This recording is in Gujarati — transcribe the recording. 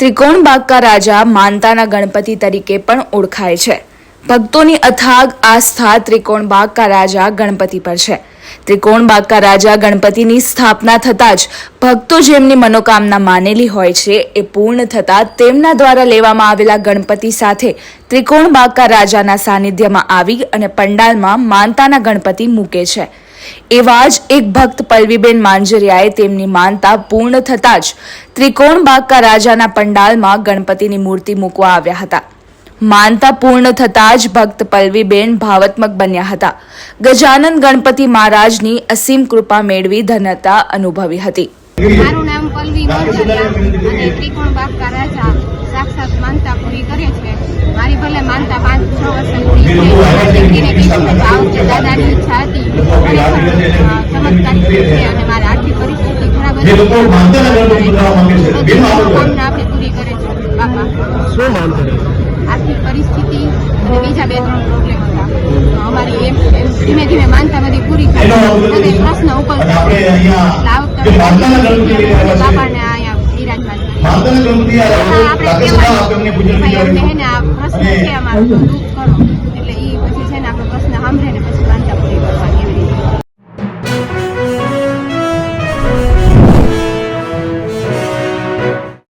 ત્રિકોણ બાગકા રાજા માનતાના ગણપતિ તરીકે પણ ઓળખાય છે. ભક્તોની અથાગ આસ્થા ત્રિકોણ બાગકા રાજા ગણપતિ પર છે. ત્રિકોણ બાગકા રાજા ગણપતિની સ્થાપના થતાં જ ભક્તો જેમની મનોકામના માનેલી હોય છે એ પૂર્ણ થતાં તેમના દ્વારા લેવામાં આવેલા ગણપતિ સાથે ત્રિકોણ બાગકા રાજાના સાનિધ્યમાં આવી અને પંડાલમાં માનતાના ગણપતિ મૂકે છે. એવા જ એક ભક્ત પલ્લવીબેન માંજરિયાએ તેમની માનતા પૂર્ણ થતાં જ ત્રિકોણબાગકા રાજાના પંડાલમાં ગણપતિની મૂર્તિ મૂકવા આવ્યા હતા. માનતા પૂર્ણ થતાં જ ભક્ત પલ્લવીબેન ભાવાત્મક બન્યા હતા. ગજાનંદ ગણપતિ મહારાજની અસીમ કૃપા મેળવી ધન્યતા અનુભવી હતી. મારું નામ મોરચરિયા અને ત્રિકોણ બાપકા રાજા સાક્ષાત માનતા પૂરી કરે છે. મારી ભલે માનતા પાંચ છ વર્ષ પૂરી દાદાની ઈચ્છા જે લોકો માનતા નગર ગણપતિ બનાવવા માંગે છે, બધી એમાં આપણે- પૂરી કરે છે. બાપા. શું માનતા રહે? આર્થિક પરિસ્થિતિ બીજા બે ત્રણ પ્રોબ્લેમ હતા. તો અમારી એમ ધીમે ધીમે માનતા બધી પૂરી થઈ અને પ્રશ્ન ઉપર આપણે અહીંયા બાપાને અહીંયા હા, આપણે ને આ પ્રશ્ન છે અમારો.